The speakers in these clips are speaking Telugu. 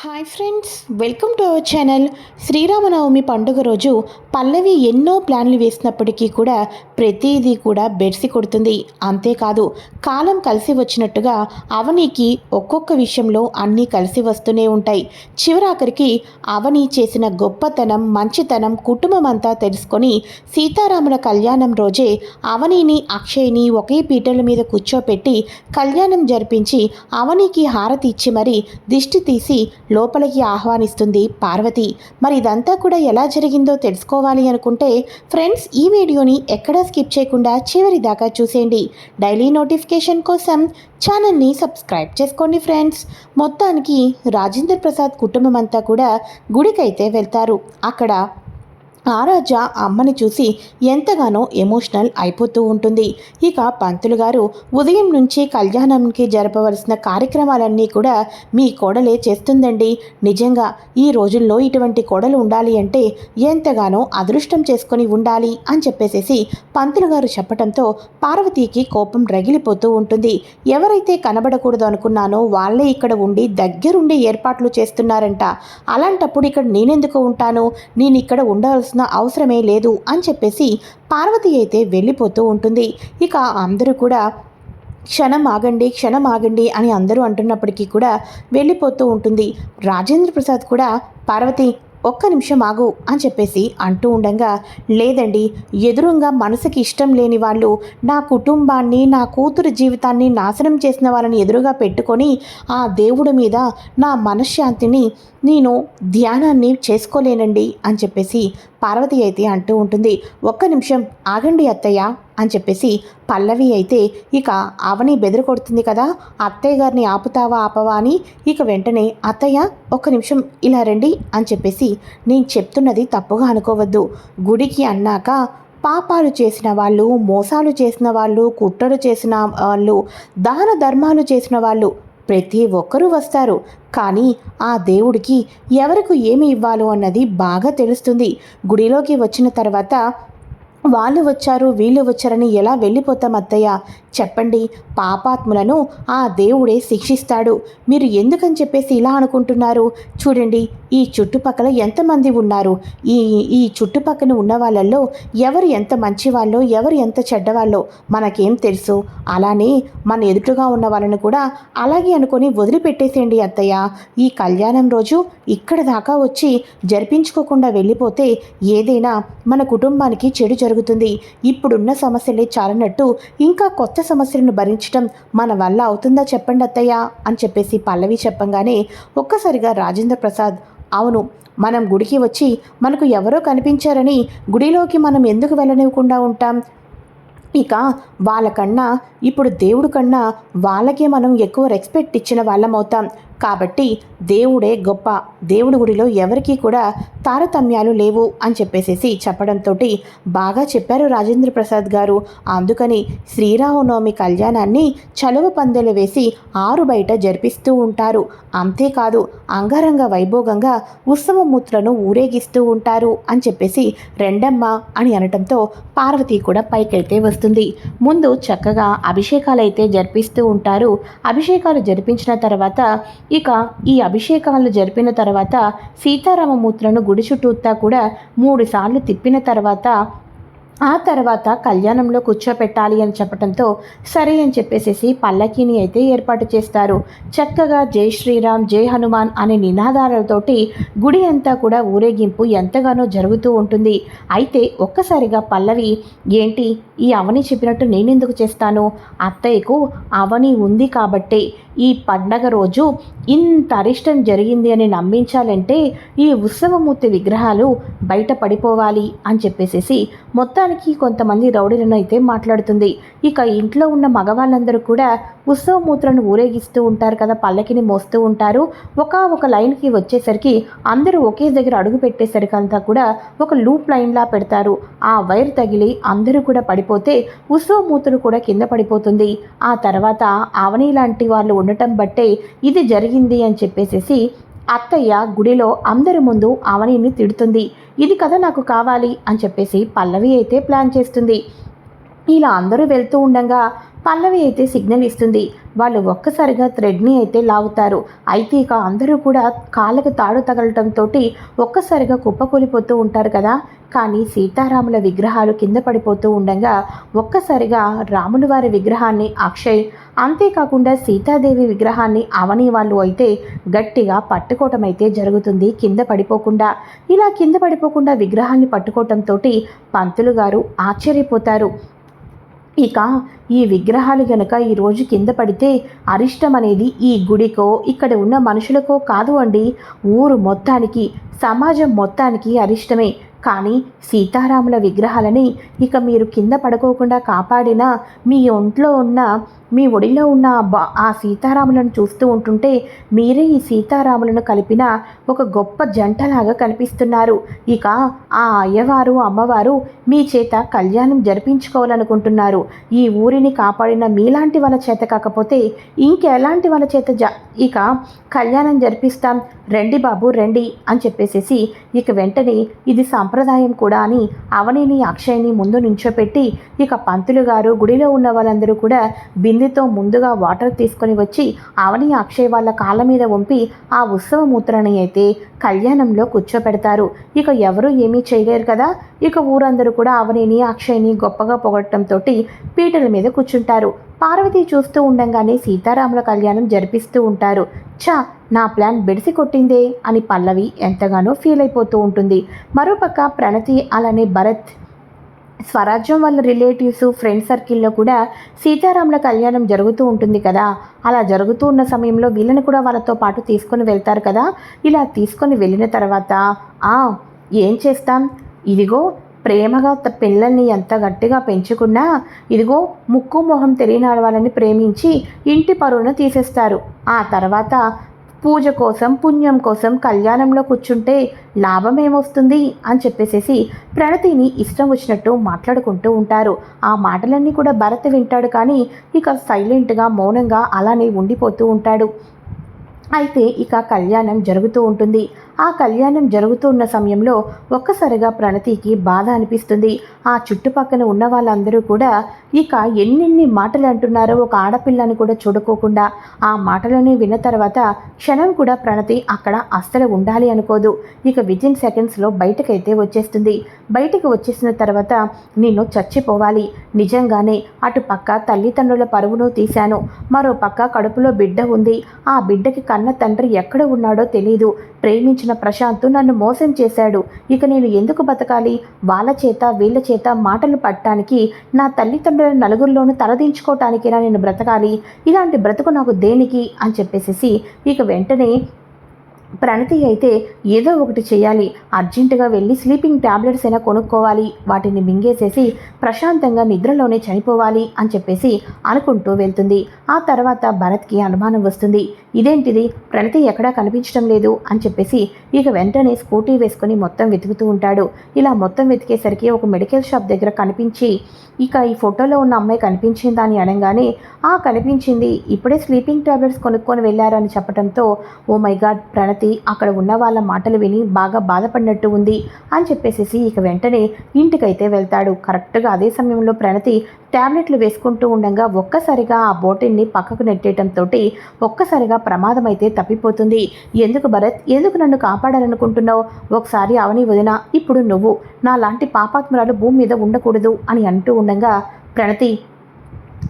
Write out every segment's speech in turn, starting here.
Hi friends welcome to our channel Sri Rama Navami పండుగ రోజు పల్లవి ఎన్నో ప్లాన్లు వేసినప్పటికీ కూడా ప్రతిదీ కూడా బెడ్సి కొడుతుంది. అంతేకాదు కాలం కలిసి వచ్చినట్టుగా అవనికి ఒక్కొక్క విషయంలో అన్నీ కలిసి వస్తూనే ఉంటాయి. చివరాఖరికి అవని చేసిన గొప్పతనం మంచితనం కుటుంబం అంతా తెలుసుకొని సీతారాముల కళ్యాణం రోజే అవనిని అక్షయ్ని ఒకే పీటల మీద కూర్చోపెట్టి కళ్యాణం జరిపించి అవనికి హారతి ఇచ్చి మరి దిష్టి తీసి లోపలికి ఆహ్వానిస్తుంది పార్వతి. మరి ఇదంతా కూడా ఎలా జరిగిందో తెలుసుకోవాలి అనుకుంటే ఫ్రెండ్స్ ఈ వీడియోని ఎక్కడా స్కిప్ చేయకుండా చివరి దాకా చూసేయండి. డైలీ నోటిఫికేషన్ కోసం ఛానల్ని సబ్స్క్రైబ్ చేసుకోండి ఫ్రెండ్స్. మొత్తానికి రాజేంద్ర ప్రసాద్ కుటుంబం అంతా కూడా గుడికైతే వెళ్తారు. అక్కడ ఆరాజ అమ్మని చూసి ఎంతగానో ఎమోషనల్ అయిపోతూ ఉంటుంది. ఇక పంతులు గారు ఉదయం నుంచి కళ్యాణంకి జరపవలసిన కార్యక్రమాలన్నీ కూడా మీ కోడలే చేస్తుందండి. నిజంగా ఈ రోజుల్లో ఇటువంటి కోడలు ఉండాలి అంటే ఎంతగానో అదృష్టం చేసుకొని ఉండాలి అని చెప్పేసేసి పంతులు గారు చెప్పడంతో పార్వతీకి కోపం రగిలిపోతూ ఉంటుంది. ఎవరైతే కనబడకూడదు అనుకున్నానో వాళ్ళే ఇక్కడ ఉండి దగ్గరుండి ఏర్పాట్లు చేస్తున్నారంట. అలాంటప్పుడు ఇక్కడ నేనెందుకు ఉంటాను? నేను ఇక్కడ చేయాల్సిన అవసరమే లేదు అని చెప్పేసి పార్వతి అయితే వెళ్ళిపోతూ ఉంటుంది. ఇక అందరూ కూడా క్షణం ఆగండి క్షణం ఆగండి అని అందరూ అంటున్నప్పటికీ కూడా వెళ్ళిపోతూ ఉంటుంది. రాజేంద్ర ప్రసాద్ కూడా పార్వతి ఒక్క నిమిషం ఆగు అని చెప్పేసి అంటూ ఉండగా లేదండి ఎదురుగా మనసుకి ఇష్టం లేని వాళ్ళు నా కుటుంబాన్ని నా కూతురు జీవితాన్ని నాశనం చేసిన వాళ్ళని ఎదురుగా పెట్టుకొని ఆ దేవుడి మీద నా మనశ్శాంతిని నేను ధ్యానాన్ని చేసుకోలేనండి అని చెప్పేసి పార్వతి అయితే అంటూ ఉంటుంది. ఒక్క నిమిషం ఆగండి అత్తయ్య. అని చెప్పేసి పల్లవి అయితే ఇక అవని బెదిరి కొడుతుంది కదా అత్తయ్య గారిని ఆపుతావా ఆపవా అని ఇక వెంటనే అత్తయ్య ఒక్క నిమిషం ఇలా రండి అని చెప్పేసి నేను చెప్తున్నది తప్పుగా అనుకోవద్దు. గుడికి అన్నాక పాపాలు చేసిన వాళ్ళు మోసాలు చేసిన వాళ్ళు కుట్రలు చేసిన వాళ్ళు దాన ధర్మాలు చేసిన వాళ్ళు ప్రతి ఒక్కరూ వస్తారు. కానీ ఆ దేవుడికి ఎవరికి ఏమి ఇవ్వాలో అన్నది బాగా తెలుస్తుంది. గుడిలోకి వచ్చిన తర్వాత వాళ్ళు వచ్చారు వీళ్ళు వచ్చారని ఎలా వెళ్ళిపోతాం అత్తయ్య? చెప్పండి. పాపాత్ములను ఆ దేవుడే శిక్షిస్తాడు. మీరు ఎందుకని చెప్పేసి ఇలా అనుకుంటున్నారు? చూడండి ఈ చుట్టుపక్కల ఎంతమంది ఉన్నారు? ఈ ఈ చుట్టుపక్కన ఉన్న వాళ్ళల్లో ఎవరు ఎంత మంచివాళ్ళో ఎవరు ఎంత చెడ్డవాళ్ళో మనకేం తెలుసు. అలానే మన ఎదుటగా ఉన్న వాళ్ళని కూడా అలాగే అనుకొని వదిలిపెట్టేసేయండి అత్తయ్య. ఈ కళ్యాణం రోజు ఇక్కడ దాకా వచ్చి జరిపించుకోకుండా వెళ్ళిపోతే ఏదైనా మన కుటుంబానికి చెడు జరుగుతుంది. జరుగుతుంది. ఇప్పుడున్న సమస్యలే చాలనట్టు ఇంకా కొత్త సమస్యలను భరించడం మన వల్ల అవుతుందా చెప్పండి అత్తయ్య? అని చెప్పేసి పల్లవి చెప్పంగానే ఒక్కసారిగా రాజేంద్ర ప్రసాద్ అవును మనం గుడికి వచ్చి మనకు ఎవరో కనిపించారని గుడిలోకి మనం ఎందుకు వెళ్ళనివ్వకుండా ఉంటాం? ఇక వాళ్ళకన్నా ఇప్పుడు దేవుడు కన్నా వాళ్ళకే మనం ఎక్కువ రెస్పెక్ట్ ఇచ్చిన వాళ్ళం అవుతాం కాబట్టి దేవుడే గొప్ప. దేవుడి గుడిలో ఎవరికీ కూడా తారతమ్యాలు లేవు అని చెప్పేసేసి చెప్పడంతో బాగా చెప్పారు రాజేంద్ర ప్రసాద్ గారు. అందుకని శ్రీరామనవమి కళ్యాణాన్ని చలువ పందెలు వేసి ఆరు బయట జరిపిస్తూ ఉంటారు. అంతేకాదు అంగరంగ వైభోగంగా ఉత్సవమూర్తులను ఊరేగిస్తూ ఉంటారు అని చెప్పేసి రెండమ్మ అని అనటంతో పార్వతి కూడా పైకైతే వస్తుంది. ముందు చక్కగా అభిషేకాలు అయితే జరిపిస్తూ ఉంటారు. అభిషేకాలు జరిపించిన తర్వాత ఇక ఈ అభిషేకాలు జరిపిన తర్వాత సీతారామమూర్తులను గుడి చుట్టూతా కూడా మూడుసార్లు తిప్పిన తర్వాత ఆ తర్వాత కళ్యాణంలో కూర్చోపెట్టాలి అని చెప్పడంతో సరే అని చెప్పేసేసి పల్లకీని అయితే ఏర్పాటు చేస్తారు. చక్కగా జై శ్రీరామ్ జై హనుమాన్ అనే నినాదాలతోటి గుడి అంతా కూడా ఊరేగింపు ఎంతగానో జరుగుతూ ఉంటుంది. అయితే ఒక్కసారిగా పల్లవి ఏంటి ఈ అవని చెప్పినట్టు నేనెందుకు చేస్తాను? అత్తయ్యకు అవని ఉంది కాబట్టే ఈ పండగ రోజు ఇంత అరిష్టం జరిగింది అని నమ్మించాలంటే ఈ ఉత్సవమూర్తి విగ్రహాలు బయట పడిపోవాలి అని చెప్పేసేసి నిజానికి కొంతమంది రౌడీలను అయితే మాట్లాడుతుంది. ఇక ఇంట్లో ఉన్న మగవాళ్ళందరూ కూడా ఉత్సవమూత్రను ఊరేగిస్తూ ఉంటారు కదా పల్లకిని మోస్తూ ఉంటారు. ఒక ఒక లైన్కి వచ్చేసరికి అందరూ ఒకే దగ్గర అడుగు పెట్టేసరికి అంతా కూడా ఒక లూప్ లైన్లా పెడతారు. ఆ వైర్ తగిలి అందరూ కూడా పడిపోతే ఉత్సవమూర్తులు కూడా కింద పడిపోతుంది. ఆ తర్వాత అవని లాంటి వాళ్ళు ఉండటం బట్టే ఇది జరిగింది అని చెప్పేసేసి అత్తయ్య గుడిలో అందరి ముందు అవనీని తిడుతుంది. ఇది కదా నాకు కావాలి అని చెప్పేసి పల్లవి అయితే ప్లాన్ చేస్తుంది. ఇలా అందరూ వెళ్తూ ఉండగా పల్లవి అయితే సిగ్నల్ ఇస్తుంది. వాళ్ళు ఒక్కసారిగా థ్రెడ్ని అయితే లాగుతారు. అయితే ఇక అందరూ కూడా కాళ్ళకు తాడు తగలటంతో ఒక్కసారిగా కుప్పకూలిపోతూ ఉంటారు కదా. కానీ సీతారాముల విగ్రహాలు కింద పడిపోతూ ఉండగా ఒక్కసారిగా రాముల వారి విగ్రహాన్ని అక్షయ్ అంతేకాకుండా సీతాదేవి విగ్రహాన్ని అవని వాళ్ళు అయితే గట్టిగా పట్టుకోవటం అయితే జరుగుతుంది కింద పడిపోకుండా. ఇలా కింద పడిపోకుండా విగ్రహాన్ని పట్టుకోవటంతో పంతులు గారు ఆశ్చర్యపోతారు. ఇక ఈ విగ్రహాలు గనక ఈరోజు కింద పడితే అరిష్టం అనేది ఈ గుడికో ఇక్కడ ఉన్న మనుషులకో కాదు అండి. ఊరు మొత్తానికి సమాజం మొత్తానికి అరిష్టమే. కానీ సీతారాముల విగ్రహాలని ఇక మీరు కింద పడుకోకుండా కాపాడిన మీ ఒంట్లో ఉన్న మీ ఒడిలో ఉన్న ఆ బా ఆ సీతారాములను చూస్తూ ఉంటుంటే మీరే ఈ సీతారాములను కలిపిన ఒక గొప్ప జంటలాగా కనిపిస్తున్నారు. ఇక ఆ అయ్యవారు అమ్మవారు మీ చేత కళ్యాణం జరిపించుకోవాలనుకుంటున్నారు. ఈ ఊరిని కాపాడిన మీలాంటి వాళ్ళ చేత కాకపోతే ఇంకెలాంటి వాళ్ళ చేత జ ఇక కళ్యాణం జరిపిస్తాం. రండి బాబు రండి అని చెప్పేసేసి ఇక వెంటనే ఇది సాంప్రదాయం కూడా అని అవనిని అక్షయ్ని ముందు నించోపెట్టి ఇక పంతులు గారు గుడిలో ఉన్న వాళ్ళందరూ కూడా బిందెతో ముందుగా వాటర్ తీసుకొని వచ్చి అవని అక్షయ్ వాళ్ళ కాళ్ళ మీద వంపి ఆ ఉత్సవ మూత్రని అయితే కళ్యాణంలో కూర్చోపెడతారు ఇక ఎవరూ ఏమీ చేయలేరు కదా? ఇక ఊరందరూ కూడా అవనిని అక్షయ్ని గొప్పగా పొగడటంతో పీటల మీద కూర్చుంటారు. పార్వతి చూస్తూ ఉండంగానే సీతారాముల కళ్యాణం జరిపిస్తూ ఉంటారు. చా నా ప్లాన్ బెడిసి కొట్టిందే అని పల్లవి ఎంతగానో ఫీల్ అయిపోతూ ఉంటుంది. మరోపక్క ప్రణతి అలానే భరత్ స్వరాజ్యం వాళ్ళ రిలేటివ్స్ ఫ్రెండ్ సర్కిల్లో కూడా సీతారాముల కళ్యాణం జరుగుతూ ఉంటుంది కదా. అలా జరుగుతూ ఉన్న సమయంలో వీళ్ళని కూడా వాళ్ళతో పాటు తీసుకొని వెళ్తారు కదా. ఇలా తీసుకొని వెళ్ళిన తర్వాత "ఆ, ఏం చేస్తాం? ఇదిగో ప్రేమగా పిల్లల్ని ఎంత గట్టిగా పెంచుకున్నా ఇదిగో ముక్కు మొహం తెలియని వాళ్ళని ప్రేమించి ఇంటి పరువును తీసేస్తారు. ఆ తర్వాత పూజ కోసం పుణ్యం కోసం కళ్యాణంలో కూర్చుంటే లాభం ఏమొస్తుంది? అని చెప్పేసేసి ప్రణతిని ఇష్టం వచ్చినట్టు మాట్లాడుకుంటూ ఉంటారు. ఆ మాటలన్నీ కూడా భరత్ వింటాడు కానీ ఇక సైలెంట్గా మౌనంగా అలానే ఉండిపోతూ ఉంటాడు. అయితే ఇక కళ్యాణం జరుగుతూ ఉంటుంది. ఆ కళ్యాణం జరుగుతూ ఉన్న సమయంలో ఒక్కసారిగా ప్రణతికి బాధ అనిపిస్తుంది. ఆ చుట్టుపక్కన ఉన్న వాళ్ళందరూ కూడా ఇక ఎన్నెన్ని మాటలు అంటున్నారో ఒక ఆడపిల్లని కూడా చూడుకోకుండా ఆ మాటలని విన్న తర్వాత క్షణం కూడా ప్రణతి అక్కడ అస్సలు ఉండాలి అనుకోదు. ఇక విజిన్ సెకండ్స్లో బయటకైతే వచ్చేస్తుంది. బయటకు వచ్చేసిన తర్వాత నేను చచ్చిపోవాలి. నిజంగానే అటు పక్క తల్లిదండ్రుల పరువును తీశాను. మరో పక్క కడుపులో బిడ్డ ఉంది. ఆ బిడ్డకి కన్న తండ్రి ఎక్కడ ఉన్నాడో తెలియదు ప్రేమించిన ప్రశాంత్ నన్ను మోసం చేశాడు. ఇక నేను ఎందుకు బతకాలి? వాళ్ళ చేత వీళ్ళ చేత మాటలు పట్టడానికి నా తల్లిదండ్రుల నలుగురిలోనూ తలదించుకోవటానికైనా నేను బ్రతకాలి? ఇలాంటి బ్రతుకు నాకు దేనికి? అని చెప్పేసేసి ఇక వెంటనే ప్రణతి అయితే ఏదో ఒకటి చేయాలి. అర్జెంటుగా వెళ్ళి స్లీపింగ్ ట్యాబ్లెట్స్ అయినా కొనుక్కోవాలి. వాటిని మింగేసేసి ప్రశాంతంగా నిద్రలోనే చనిపోవాలి అని చెప్పేసి అనుకుంటూ వెళ్తుంది. ఆ తర్వాత భరత్కి అనుమానం వస్తుంది. ఇదేంటిది? ప్రణతి ఎక్కడా కనిపించడం లేదు అని చెప్పేసి ఇక వెంటనే స్కూటీ వేసుకొని మొత్తం వెతుకుతూ ఉంటాడు. ఇలా మొత్తం వెతికేసరికి ఒక మెడికల్ షాప్ దగ్గర కనిపించి ఇక ఈ ఫోటోలో ఉన్న అమ్మాయి కనిపించిందా అని అనగానే ఆ కనిపించింది. ఇప్పుడే స్లీపింగ్ ట్యాబ్లెట్స్ కొనుక్కొని వెళ్ళారని చెప్పడంతో ఓ మై గాడ్ ప్రణతి అక్కడ ఉన్న వాళ్ళ మాటలు విని బాగా బాధపడినట్టు ఉంది అని చెప్పేసేసి ఇక వెంటనే ఇంటికైతే వెళ్తాడు. కరెక్ట్గా అదే సమయంలో ప్రణతి ట్యాబ్లెట్లు వేసుకుంటూ ఉండగా ఒక్కసారిగా ఆ బోటిల్ని పక్కకు నెట్టేయటంతో ఒక్కసారిగా ప్రమాదం అయితే తప్పిపోతుంది. ఎందుకు భరత్? ఎందుకు నన్ను కాపాడాలనుకుంటున్నావు? ఒకసారి అవని వదిన ఇప్పుడు నువ్వు. నా లాంటి పాపాత్మురాలు భూమి మీద ఉండకూడదు అని అంటూ ఉండగా ప్రణతి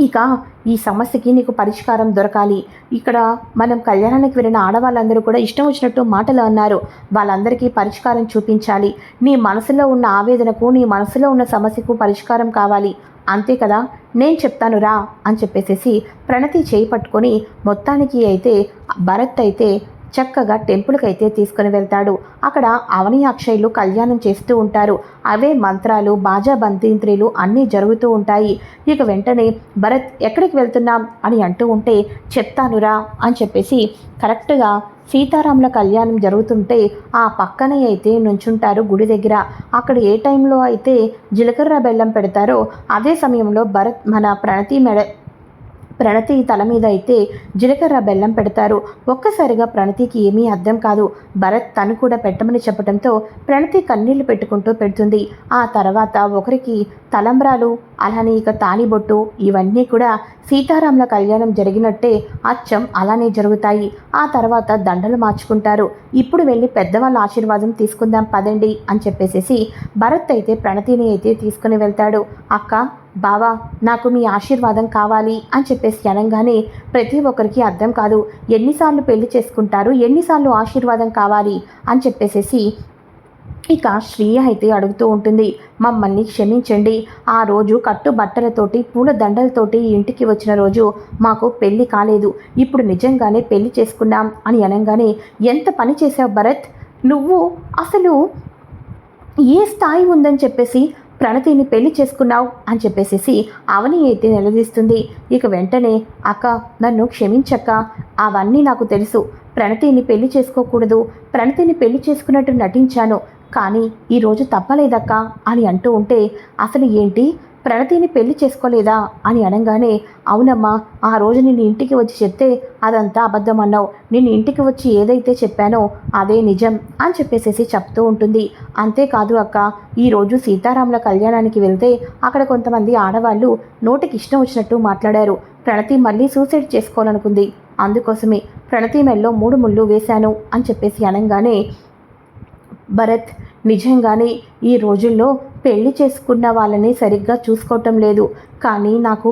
ఇక ఈ సమస్యకి నీకు పరిష్కారం దొరకాలి. ఇక్కడ మనం కళ్యాణానికి వెళ్ళిన ఆడవాళ్ళందరూ కూడా ఇష్టం వచ్చినట్టు మాటలు అన్నారు. వాళ్ళందరికీ పరిష్కారం చూపించాలి. నీ మనసులో ఉన్న ఆవేదనకు నీ మనసులో ఉన్న సమస్యకు పరిష్కారం కావాలి. అంతే కదా? నేను చెప్తాను రా అని చెప్పేసేసి ప్రణతి చేయి పట్టుకొని మొత్తానికి అయితే భరత్ అయితే చక్కగా టెంపుల్కి అయితే తీసుకుని వెళ్తాడు. అక్కడ అవని అక్షయ్లు కళ్యాణం చేస్తూ ఉంటారు. అవే మంత్రాలు బాజా బంతింత్రీలు అన్నీ జరుగుతూ ఉంటాయి. ఇక వెంటనే భరత్ ఎక్కడికి వెళ్తున్నాం? అని అంటూ ఉంటే చెప్తానురా అని చెప్పేసి కరెక్ట్గా సీతారాముల కళ్యాణం జరుగుతుంటే ఆ పక్కనే అయితే నుంచుంటారు గుడి దగ్గర. అక్కడ ఏ టైంలో అయితే జీలకర్ర బెల్లం పెడతారో అదే సమయంలో భరత్ మన ప్రణతి మెడ ప్రణతి తల మీద అయితే జీలకర్ర బెల్లం పెడతారు. ఒక్కసారిగా ప్రణతికి ఏమీ అర్థం కాదు. భరత్ తను కూడా పెట్టమని చెప్పడంతో ప్రణతి కన్నీళ్ళు పెట్టుకుంటూ పెడుతుంది. ఆ తర్వాత ఒకరికి తలంబ్రాలు అలానే ఇక తాళిబొట్టు ఇవన్నీ కూడా సీతారాముల కళ్యాణం జరిగినట్టే అచ్చం అలానే జరుగుతాయి. ఆ తర్వాత దండలు మార్చుకుంటారు. ఇప్పుడు వెళ్ళి పెద్దవాళ్ళ ఆశీర్వాదం తీసుకుందాం పదండి అని చెప్పేసేసి భరత్ అయితే ప్రణతిని అయితే తీసుకుని వెళ్తాడు. అక్క బావా నాకు మీ ఆశీర్వాదం కావాలి అని చెప్పేసి అనగానే ప్రతి ఒక్కరికి అర్థం కాదు. ఎన్నిసార్లు పెళ్ళి చేసుకుంటారు ఎన్నిసార్లు ఆశీర్వాదం కావాలి అని చెప్పేసేసి ఇక శ్రీయ అయితే అడుగుతూ ఉంటుంది. మమ్మల్ని క్షమించండి. ఆ రోజు కట్టు బట్టలతోటి పూల దండలతోటి ఇంటికి వచ్చిన రోజు మాకు పెళ్ళి కాలేదు. ఇప్పుడు నిజంగానే పెళ్ళి చేసుకున్నాం అని అనగానే ఎంత పని చేసావు భరత్? నువ్వు అసలు ఏ స్థాయి ఉందని చెప్పేసి ప్రణతిని పెళ్ళి చేసుకున్నావు అని చెప్పేసేసి అవని అయితే నిలదీస్తుంది. ఇక వెంటనే అక్క నన్ను క్షమించక్క. అవన్నీ నాకు తెలుసు. ప్రణతిని పెళ్ళి చేసుకోకూడదు. ప్రణతిని పెళ్ళి చేసుకున్నట్టు నటించాను. కానీ ఈరోజు తప్పలేదక్కా అని అంటూ ఉంటే అసలు ఏంటి? ప్రణతిని పెళ్ళి చేసుకోలేదా అని అనగానే అవునమ్మా ఆ రోజు నేను ఇంటికి వచ్చి చెప్తే అదంతా అబద్ధం అన్నావు. నేను ఇంటికి వచ్చి ఏదైతే చెప్పానో అదే నిజం అని చెప్పేసేసి చెప్తూ ఉంటుంది. అంతేకాదు అక్క ఈరోజు సీతారాముల కళ్యాణానికి వెళ్తే అక్కడ కొంతమంది ఆడవాళ్ళు నోటికి ఇష్టం వచ్చినట్టు మాట్లాడారు. ప్రణతి మళ్ళీ సూసైడ్ చేసుకోవాలనుకుంది. అందుకోసమే ప్రణతి మెల్లో మూడు ముళ్ళు వేశాను అని చెప్పేసి అనగానే భరత్ నిజంగానే ఈ రోజుల్లో పెళ్ళి చేసుకున్న వాళ్ళని సరిగ్గా చూసుకోవటం లేదు. కానీ నాకు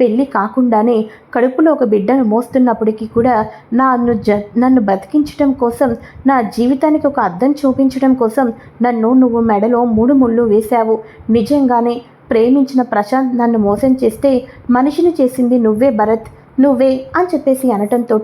పెళ్ళి కాకుండానే కడుపులో ఒక బిడ్డను మోస్తున్నప్పటికీ కూడా నన్ను జ నన్ను బతికించడం కోసం నా జీవితానికి ఒక అర్థం చూపించడం కోసం నన్ను నువ్వు మెడలో మూడు ముళ్ళు వేశావు. నిజంగానే ప్రేమించిన ప్రశాంత్ నన్ను మోసం చేస్తే మనిషిని చేసింది నువ్వే భరత్. నువ్వే అని చెప్పేసి అనటంతో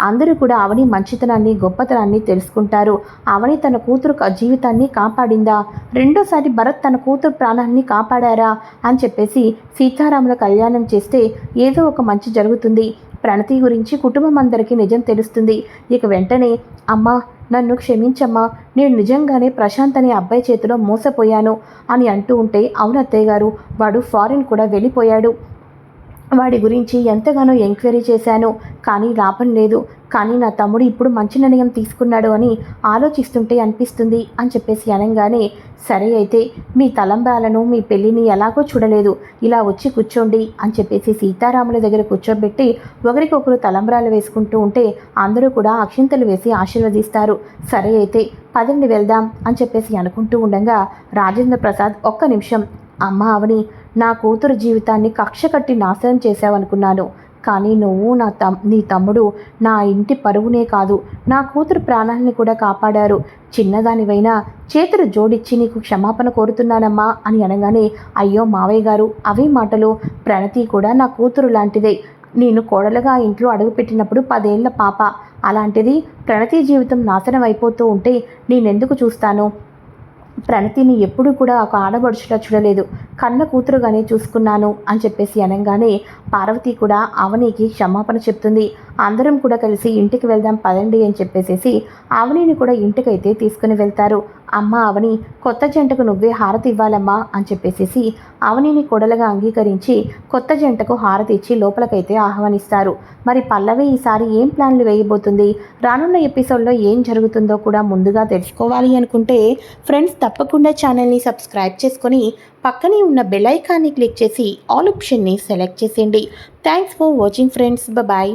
అందరూ కూడా అవని మంచితనాన్ని గొప్పతనాన్ని తెలుసుకుంటారు. అవని తన కూతురు జీవితాన్ని కాపాడిందా? రెండోసారి భరత్ తన కూతురు ప్రాణాన్ని కాపాడారా? అని చెప్పేసి సీతారాముల కళ్యాణం చేస్తే ఏదో ఒక మంచి జరుగుతుంది. ప్రణతి గురించి కుటుంబం అందరికీ నిజం తెలుస్తుంది. ఇక వెంటనే అమ్మా నన్ను క్షమించమ్మా. నేను నిజంగానే ప్రశాంత్ అనే అబ్బాయి చేతిలో మోసపోయాను అని అంటూ ఉంటే అవునత్తయ్య గారు వాడు ఫారిన్ కూడా వెళ్ళిపోయాడు. వాడి గురించి ఎంతగానో ఎంక్వైరీ చేశాను. కానీ లాభం లేదు. కానీ నా తమ్ముడు ఇప్పుడు మంచి నిర్ణయం తీసుకున్నాడు అని ఆలోచిస్తుంటే అనిపిస్తుంది అని చెప్పేసి అనగానే సరే అయితే మీ తలంబ్రాలను మీ పెళ్ళిని ఎలాగో చూడలేదు. ఇలా వచ్చి కూర్చోండి అని చెప్పేసి సీతారాముల దగ్గర కూర్చోబెట్టి ఒకరికొకరు తలంబ్రాలు వేసుకుంటూ ఉంటే అందరూ కూడా అక్షింతలు వేసి ఆశీర్వదిస్తారు. సరే అయితే పదండి వెళ్దాం అని చెప్పేసి అనుకుంటూ ఉండగా రాజేంద్ర ప్రసాద్ ఒక్క నిమిషం అమ్మ అవని నా కూతురు జీవితాన్ని కక్ష కట్టి నాశనం చేశావనుకున్నాను. కానీ నువ్వు నా తమ్ నీ తమ్ముడు నా ఇంటి పరువునే కాదు. నా కూతురు ప్రాణాలని కూడా కాపాడారు. చిన్నదానివైనా చేతులు జోడిచ్చి నీకు క్షమాపణ కోరుతున్నానమ్మా అని అనగానే అయ్యో మావయ్య గారు అవే మాటలు. ప్రణతి కూడా నా కూతురు లాంటిదే. నేను కోడలుగా ఇంట్లో అడుగుపెట్టినప్పుడు పదేళ్ళ పాప. అలాంటిది ప్రణతి జీవితం నాశనం అయిపోతూ ఉంటే నేనెందుకు చూస్తాను? ప్రణతిని ఎప్పుడు కూడా ఒక ఆడబడుచులా చూడలేదు. కన్న కూతురుగానే చూసుకున్నాను అని చెప్పేసి అనగానే పార్వతి కూడా అవనికి క్షమాపణ చెప్తుంది. అందరం కూడా కలిసి ఇంటికి వెళ్దాం పదండి అని చెప్పేసేసి అవనిని కూడా ఇంటికైతే తీసుకుని వెళ్తారు. అమ్మ అవని కొత్త జంటకు నువ్వే హారతి ఇవ్వాలమ్మా అని చెప్పేసేసి అవనిని కొడలుగా అంగీకరించి కొత్త జంటకు హారతి ఇచ్చి లోపలకైతే ఆహ్వానిస్తారు. మరి పల్లవి ఈసారి ఏం ప్లాన్లు వేయబోతుంది? రానున్న ఎపిసోడ్లో ఏం జరుగుతుందో కూడా ముందుగా తెలుసుకోవాలి అనుకుంటే ఫ్రెండ్స్ తప్పకుండా ఛానల్ని సబ్స్క్రైబ్ చేసుకొని పక్కనే ఉన్న బెల్ ఐకాన్ని క్లిక్ చేసి ఆల్ ఆప్షన్ని సెలెక్ట్ చేసేయండి. Thanks for watching friends. Bye